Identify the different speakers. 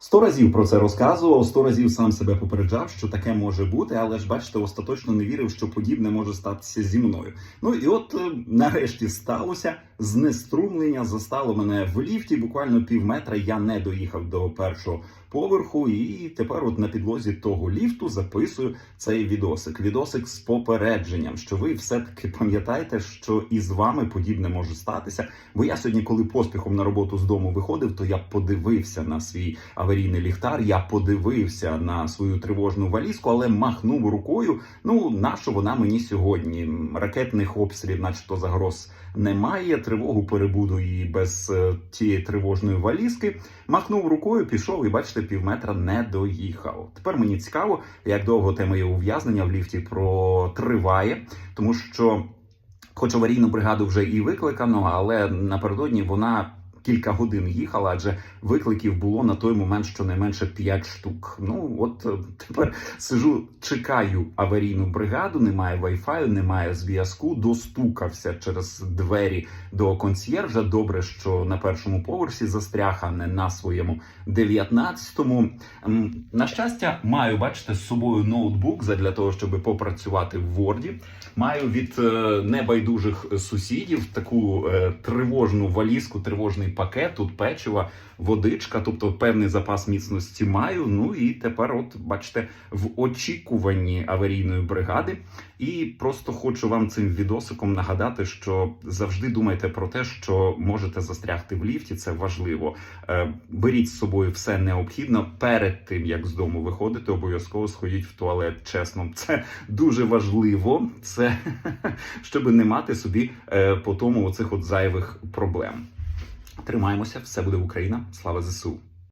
Speaker 1: Сто разів про це розказував, сто разів сам себе попереджав, що таке може бути, але ж бачите, остаточно не вірив, що подібне може статися зі мною. Ну і от е, нарешті сталося знеструмлення. Застало мене в ліфті. Буквально пів метра я не доїхав до першого поверху, і тепер, от на підлозі того ліфту, записую цей відосик. Відосик з попередженням, що ви все-таки пам'ятаєте, що і з вами подібне може статися. Бо я сьогодні, коли поспіхом на роботу з дому виходив, то я подивився на свій аварійний ліхтар. Я подивився на свою тривожну валізку, але махнув рукою. Ну нащо вона мені сьогодні? Ракетних обстрілів, начебто загроз немає. Тривогу перебуду і без е, тієї тривожної валізки. Махнув рукою, пішов і бачите, півметра не доїхав. Тепер мені цікаво, як довго те моє ув'язнення в ліфті протриває, тому що. Хоч аварійну бригаду вже і викликано, але напередодні вона кілька годин їхала, адже викликів було на той момент щонайменше 5 штук. Ну от е, тепер сижу, чекаю аварійну бригаду, немає вайфаю, немає зв'язку. Достукався через двері до консьєржа. Добре, що на першому поверсі застряг, а не на своєму 19-му. Ем, На щастя, маю бачите з собою ноутбук для того, щоб попрацювати в Word. Маю від е, небайдужих сусідів таку е, тривожну валізку, тривожний пакет, тут печива, водичка, тобто певний запас міцності маю. Ну і тепер, от бачите, в очікуванні аварійної бригади. І просто хочу вам цим відосиком нагадати, що завжди думайте про те, що можете застрягти в ліфті. Це важливо. Е, Беріть з собою все необхідне перед тим, як з дому виходити. Обов'язково сходіть в туалет. Чесно, це дуже важливо. Це щоб не мати собі е, по тому оцих от зайвих проблем. Тримаємося, все буде Україна. Слава ЗСУ.